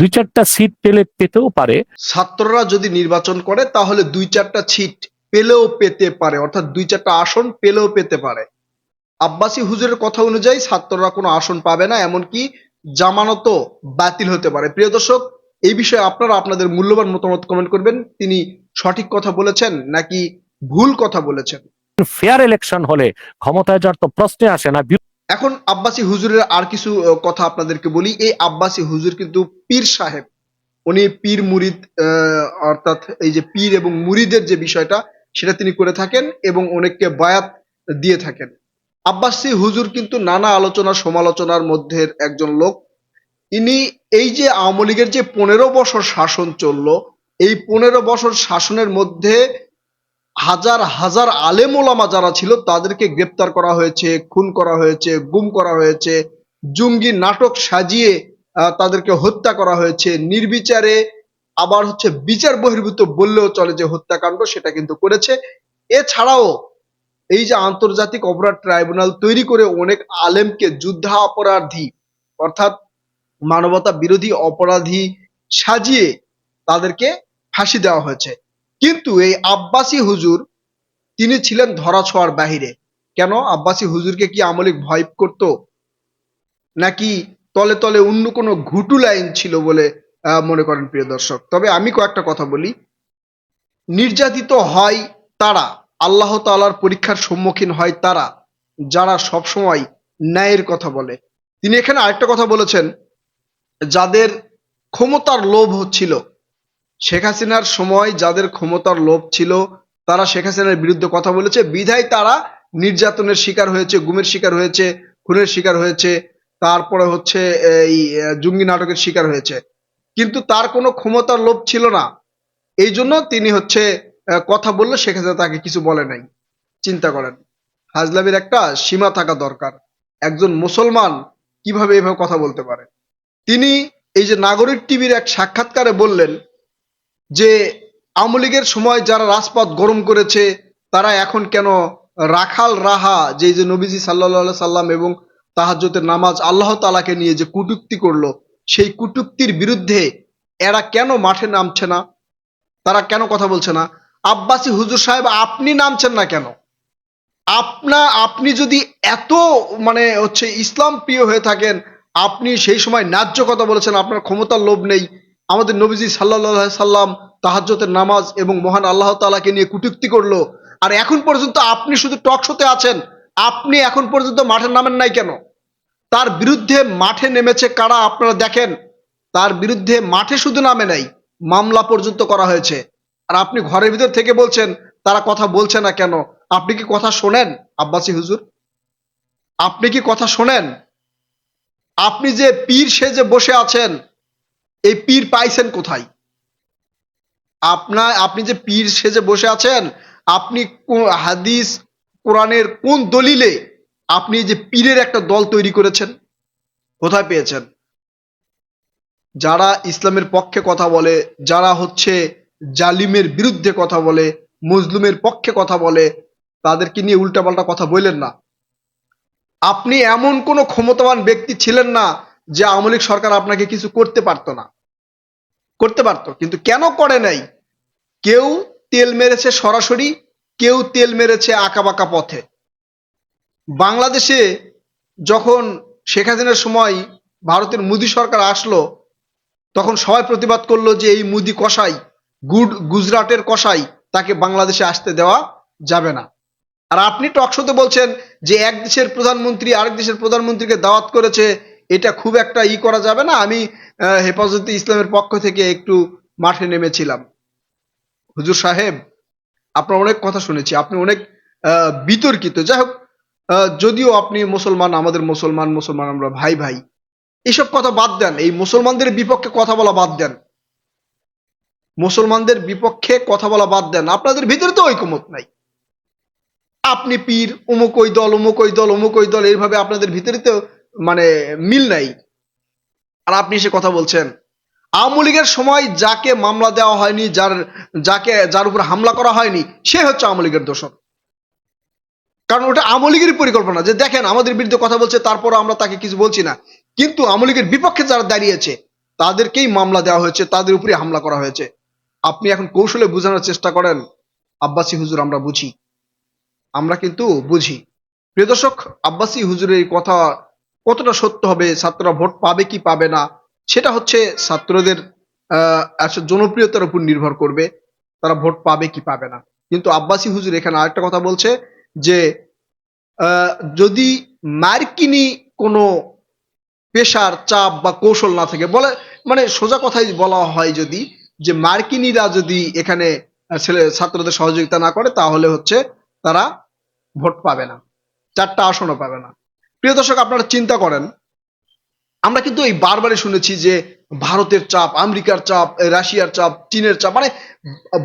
দুই চারটা সিট পেলে পেতেও পারে। ছাত্ররা যদি নির্বাচন করে তাহলে দুই চারটা সিট পেলেও পেতে পারে অর্থাৎ দুই চারটা আসন পেলেও পেতে পারে। আব্বাসী হুজুরের কথা অনুযায়ী ছাত্ররা কোনো আসন পাবে না এমনকি জামানতও বাতিল হতে পারে। প্রিয় দর্শক এই বিষয়ে আপনারা আপনাদের মূল্যবান মতামত কমেন্ট করবেন। তিনি সঠিক কথা বলেছেন নাকি ভুল কথা বলেছেন? ফেয়ার ইলেকশন হলে ক্ষমতায় যাওয়ার তো প্রশ্নে আসে না। এখন আব্বাসী হুজুরের আর কিছু কথা আপনাদেরকে বলি। এই আব্বাসী হুজুর কিন্তু পীর সাহেব। উনি পীর মুরিদ অর্থাৎ এই যে পীর এবং মুরিদের যে বিষয়টা, সেটা তিনি করে থাকেন এবং অনেককে বায়াত দিয়ে থাকেন। আব্বাসী হুজুর কিন্তু নানা আলোচনা, সমালোচনার মধ্যে একজন লোক। ইনি এই যে আওয়ামী লীগের যে পনেরো বছর শাসন চলল, এই পনেরো বছর শাসনের মধ্যে হাজার হাজার আলেম ওলামা যারা ছিল, তাদেরকে গ্রেপ্তার করা হয়েছে, খুন করা হয়েছে, গুম করা হয়েছে, জঙ্গি নাটক সাজিয়ে তাদেরকে হত্যা করা হয়েছে। নির্বিচারে আবার হচ্ছে বিচার বহির্ভূত বললেও চলে যে হত্যাকাণ্ড, সেটা কিন্তু করেছে। এছাড়াও এই যে আন্তর্জাতিক অপরাধ ট্রাইব্যুনাল তৈরি করে অনেক আলেমকে যুদ্ধাপরাধী, অর্থাৎ মানবতা বিরোধী অপরাধী সাজিয়ে তাদেরকে ফাঁসি দেওয়া হয়েছে। কিন্তু এই আব্বাসী হুজুর, তিনি ছিলেন ধরাছোঁয়ার বাহিরে। কেন? আব্বাসী হুজুরকে কি আমলিক ভয় করত? নাকি তলে তলে অন্য কোনো ঘুটু লাইন ছিল বলে মনে করেন প্রিয় দর্শক? তবে আমি কয়েকটা কথা বলি। নির্যাতিত হয় তারা। আল্লাহ তাআলার পরীক্ষার সম্মুখীন হয় তারা, যারা সবসময় ন্যায়ের কথা বলে। তিনি এখানে আরেকটা কথা বলেছেন, যাদের ক্ষমতার লোভ হচ্ছিল শেখ হাসিনার সময় যাদের ক্ষমতার লোভ ছিল, তারা শেখ হাসিনার বিরুদ্ধে কথা বলেছে। বিধায় তারা নির্যাতনের শিকার হয়েছে, গুমের শিকার হয়েছে, খুনের শিকার হয়েছে, তারপরে হচ্ছে এই জঙ্গি নাটকের শিকার হয়েছে। কিন্তু তার কোনো ক্ষমতার লোভ ছিল না। এই জন্য তিনি হচ্ছে কথা বললে শেখ হাসিনা তাকে কিছু বলে নাই। চিন্তা করেন হাজলামির একটা সীমা থাকা দরকার। একজন মুসলমান কীভাবে এভাবে কথা বলতে পারে? তিনি এই যে নাগরিক টিভির এক সাক্ষাৎকারে বললেন যে আওয়ামী লীগের সময় যারা রাজপথ গরম করেছে, তারা এখন কেন রাখাল রাহা যে যে নবীজি সাল্লাহ সাল্লাম এবং তাহাজ্জতের নামাজ আল্লাহ তালাকে নিয়ে যে কুটুক্তি করল, সেই কুটুক্তির বিরুদ্ধে এরা কেন মাঠে নামছে না? তারা কেন কথা বলছে না? আব্বাসী হুজুর সাহেব, আপনি নামছেন না কেন? আপনা, আপনি যদি এত মানে হচ্ছে ইসলাম প্রিয় হয়ে থাকেন, আপনি সেই সময় ন্যায্য কথা বলেছেন, আপনার ক্ষমতার লোভ নেই। আমাদের নবীজি সাল্লাহ সাল্লাম তাহাজ্জতের নামাজ এবং মহান আল্লাহ তালাকে নিয়ে কুটুক্তি করল। আর এখন পর্যন্ত আপনি শুধু টক শোতে আছেন, আপনি এখন পর্যন্ত মাঠে নামেন নাই কেন? তার বিরুদ্ধে মাঠে নেমেছে কারা আপনারা দেখেন? তার বিরুদ্ধে মাঠে শুধু নামে নাই, মামলা পর্যন্ত করা হয়েছে। আর আপনি ঘরের ভিতর থেকে বলছেন, তারা কথা বলছে না কেন? আপনি কি কথা শোনেন, আব্বাসী হুজুর? আপনি কি কথা শোনেন? আপনি যে পীর সেজে বসে আছেন এই পীর পাইছেন কোথায়? আপনার, আপনি যে পীর সেজে বসে আছেন, আপনি হাদিস, কোরআনের কোন দলিলে আপনি যে পীরের একটা দল তৈরি করেছেন? কোথায় পেয়েছেন? যারা ইসলামের পক্ষে কথা বলে, যারা হচ্ছে জালিমের বিরুদ্ধে কথা বলে, মজলুমের পক্ষে কথা বলে, তাদেরকে নিয়ে উল্টাপাল্টা কথা বললেন না। আপনি এমন কোনো ক্ষমতাবান ব্যক্তি ছিলেন না যে আওয়ামী লীগ সরকার আপনাকে কিছু করতে পারতো না। করতে পারতো, কিন্তু কেন করে নাই? কেউ তেল মেরেছে সরাসরি, কেউ তেল মেরেছে আঁকাবাঁকা পথে। বাংলাদেশে যখন শেখ হাসিনার সময় ভারতের মোদী সরকার আসলো, তখন সবাই প্রতিবাদ করল যে এই মুদি কসাই, গুড গুজরাটের কসাই, তাকে বাংলাদেশে আসতে দেওয়া যাবে না। আর আপনি টকশোতে বলছেন যে এক দেশের প্রধানমন্ত্রী আরেক দেশের প্রধানমন্ত্রীকে দাওয়াত করেছে এটা খুব একটা ই করা যাবে না। আমি হেফাজতে ইসলামের পক্ষ থেকে একটু মাঠে নেমেছিলাম। হুজুর সাহেব, আপনার অনেক কথা শুনেছি, আপনি অনেক বিতর্কিত। যাই হোক যদিও আপনি মুসলমান, আমাদের মুসলমান মুসলমান আমরা ভাই ভাই, এসব কথা বাদ দেন। এই মুসলমানদের বিপক্ষে কথা বলা বাদ দেন। মুসলমানদের বিপক্ষে কথা বলা বাদ দেন। আপনাদের ভিতরে তো ঐকমত নাই। আপনি পীর অমুক ওই দল অমুক ওই দল অমুক ওই দল, এইভাবে আপনাদের ভিতরে তো মানে মিল নাই। আর আপনি সে কথা বলছেন। আওয়ামী লীগের সময় যাকে মামলা দেওয়া হয়নি, যার, যাকে, যার উপর হামলা করা হয়নি, সে হচ্ছে আওয়ামী লীগের দোষর। কারণ ওটা আওয়ামী লীগের পরিকল্পনা। যে দেখেন, আমাদের বিরুদ্ধে কথা বলছে তারপর আমরা তাকে কিছু বলছি না। কিন্তু আওয়ামী লীগের বিপক্ষে যারা দাঁড়িয়েছে, তাদেরকেই মামলা দেওয়া হয়েছে, তাদের উপরে হামলা করা হয়েছে। আপনি এখন কৌশলে বোঝানোর চেষ্টা করেন, আব্বাসী হুজুর আমরা বুঝি। আমরা কিন্তু বুঝি। প্রিয় দর্শক, আব্বাসী হুজুরের কথা কতটা সত্য হবে, ছাত্ররা ভোট পাবে কি পাবে না, সেটা হচ্ছে ছাত্রদের, আহ জনপ্রিয়তার উপর নির্ভর করবে, তারা ভোট পাবে কি পাবে না। কিন্তু আব্বাসী হুজুর এখানে আরেকটা কথা বলছে যে যদি মার্কিনি কোনো পেশার চাপ বা কৌশল না থাকে, বলে মানে সোজা কথাই বলা হয় যদি যে মার্কিনিরা যদি এখানে ছেলে, ছাত্রদের সহযোগিতা না করে, তাহলে হচ্ছে তারা ভোট পাবে না, চারটা আসনও পাবে না। প্রিয় দর্শক, আপনারা চিন্তা করেন, আমরা কিন্তু এই বারবারই শুনেছি যে ভারতের চাপ, আমেরিকার চাপ, রাশিয়ার চাপ, চীনের চাপ মানে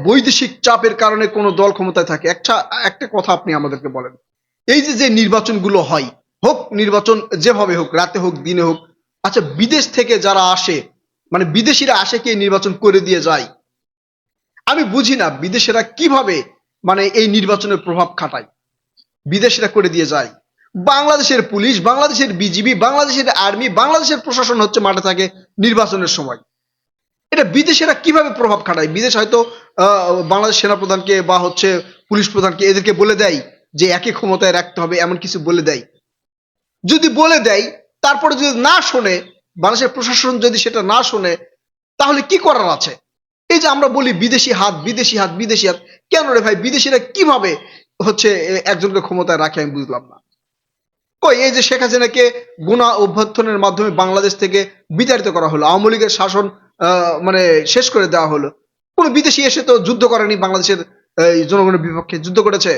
বৈদেশিক চাপের কারণে কোনো দল ক্ষমতায় থাকে। একটা একটা কথা আপনি আমাদেরকে বলেন। এই যে যে নির্বাচনগুলো হয়, হোক নির্বাচন যেভাবে হোক, রাতে হোক, দিনে হোক আচ্ছা বিদেশ থেকে যারা আসে মানে বিদেশিরা আসে কি নির্বাচন করে দিয়ে যায়? আমি বুঝি না বিদেশিরা কীভাবে মানে এই নির্বাচনের প্রভাব খাটায়। বিদেশিরা করে দিয়ে যায়। বাংলাদেশের পুলিশ, বাংলাদেশের বিজিবি, বাংলাদেশের আর্মি, বাংলাদেশের প্রশাসন হচ্ছে মাঠে থাকে নির্বাচনের সময়। এটা বিদেশিরা কীভাবে প্রভাব খাটায়? বিদেশ হয়তো বাংলাদেশ সেনাপ্রধানকে বা হচ্ছে পুলিশ প্রধানকে এদেরকে বলে দেয় যে একই ক্ষমতায় রাখতে হবে, এমন কিছু বলে দেয়। যদি বলে দেয়, তারপরে যদি না শোনে, বাংলাদেশের প্রশাসন যদি সেটা না শোনে, তাহলে কি করার আছে? এই যে আমরা বলি বিদেশি হাত বিদেশি হাত বিদেশি হাত, কেন রে ভাই? বিদেশিরা কীভাবে হচ্ছে একজনকে ক্ষমতায় রাখে আমি বুঝলাম না। কই, এই যে শেখ হাসিনাকে গুণা অভ্যর্থনের মাধ্যমে বাংলাদেশ থেকে বিতাড়িত করা হলো, আওয়ামী লীগের শাসন মানে শেষ করে দেওয়া হলো। কোনো বিদেশি এসে তো যুদ্ধ করেনি বাংলাদেশের জনগণের বিপক্ষে, যুদ্ধ করেছে?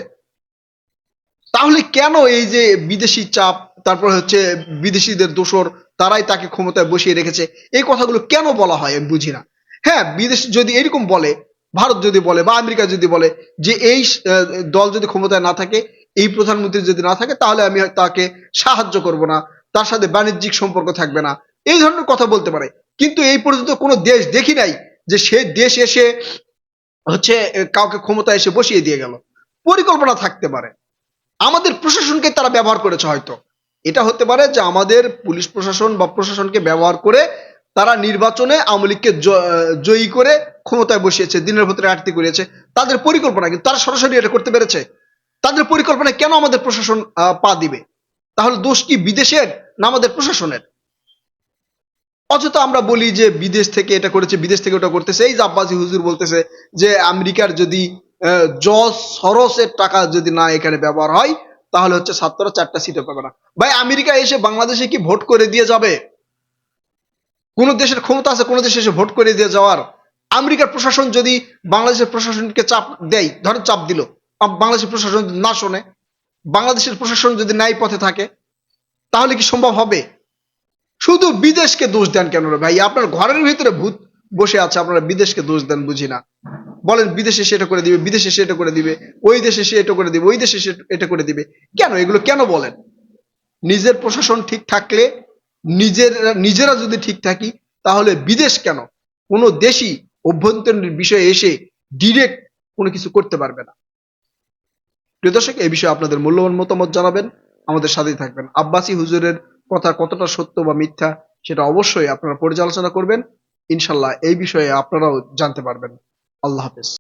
তাহলে কেন এই যে বিদেশি চাপ, তারপর হচ্ছে বিদেশিদের দোষর, তারাই তাকে ক্ষমতায় বসিয়ে রেখেছে, এই কথাগুলো কেন বলা হয় আমি বুঝি না। হ্যাঁ বিদেশ যদি এরকম বলে, ভারত যদি বলে বা আমেরিকা যদি বলে যে এই দল যদি ক্ষমতায় না থাকে এই প্রধানমন্ত্রী যদি না থাকে, তাহলে আমি তাকে সাহায্য করব না। তার সাথে বাণিজ্যিক সম্পর্ক থাকবে না। এই ধরনের কথা বলতে পারে। কিন্তু এই পর্যন্ত কোনো দেশ দেখি নাই যে সে দেশ এসে হচ্ছে কাউকে ক্ষমতায় এসে বসিয়ে দিয়ে গেল। পরিকল্পনা থাকতে পারে। আমাদের প্রশাসনকে তারা ব্যবহার করেছে হয়তো। এটা হতে পারে যে আমাদের পুলিশ প্রশাসন বা প্রশাসনকে ব্যবহার করে তারা নির্বাচনে আওয়ামী লীগকে জয়ী করে ক্ষমতায় বসিয়েছে, দিনের ভেতরে আটটি করিয়েছে। তাদের পরিকল্পনা কিন্তু তারা সরাসরি এটা করতে পেরেছে? তাদের পরিকল্পনায় কেন আমাদের প্রশাসন পা দিবে? তাহলে দোষ কি বিদেশের না আমাদের প্রশাসনের? অযথা আমরা বলি যে বিদেশ থেকে এটা করেছে, বিদেশ থেকে ওটা করতেছে। এই আব্বাসি হুজুর বলতেছে যে আমেরিকার যদি জজ সরসের টাকা যদি না এখানে ব্যবহার হয়, তাহলে হচ্ছে ছাত্ররা চারটা সিটও পাবে না। ভাই, আমেরিকা এসে বাংলাদেশে কি ভোট করে দিয়ে যাবে? কোন দেশের ক্ষমতা আছে, কোন দেশে এসে ভোট করে দিয়ে যাওয়ার? আমেরিকার প্রশাসন যদি বাংলাদেশের প্রশাসনকে চাপ দেয়, ধরেন চাপ দিল। বাংলাদেশের প্রশাসন না শোনে, বাংলাদেশের প্রশাসন যদি ন্যায় পথে থাকে, তাহলে কি সম্ভব হবে? শুধু বিদেশকে দোষ দেন কেন ভাই? আপনার ঘরের ভিতরে ভূত বসে আছে, আপনারা বিদেশকে দোষ দেন, বুঝি না। বলেন, বিদেশে সেটা করে দিবে, বিদেশে সেটা করে দিবে, ওই দেশে সে এটা করে দিবে, ওই দেশে সে এটা করে দিবে। কেন? এগুলো কেন বলেন? নিজের প্রশাসন ঠিক থাকলে, নিজের, নিজেরা যদি ঠিক থাকি, তাহলে বিদেশ কেন? কোনো দেশই অভ্যন্তরীণ বিষয়ে এসে ডিরেক্ট কোনো কিছু করতে পারবে না। প্রিয় দর্শক, এই বিষয়ে আপনাদের মূল্যবান মতামত জানাবেন, আমাদের সাথেই থাকবেন। আব্বাসী হুজুরের কথা কতটা সত্য বা মিথ্যা সেটা অবশ্যই আপনারা পর্যালোচনা করবেন। ইনশাল্লাহ এই বিষয়ে আপনারাও জানতে পারবেন। আল্লাহ হাফেজ।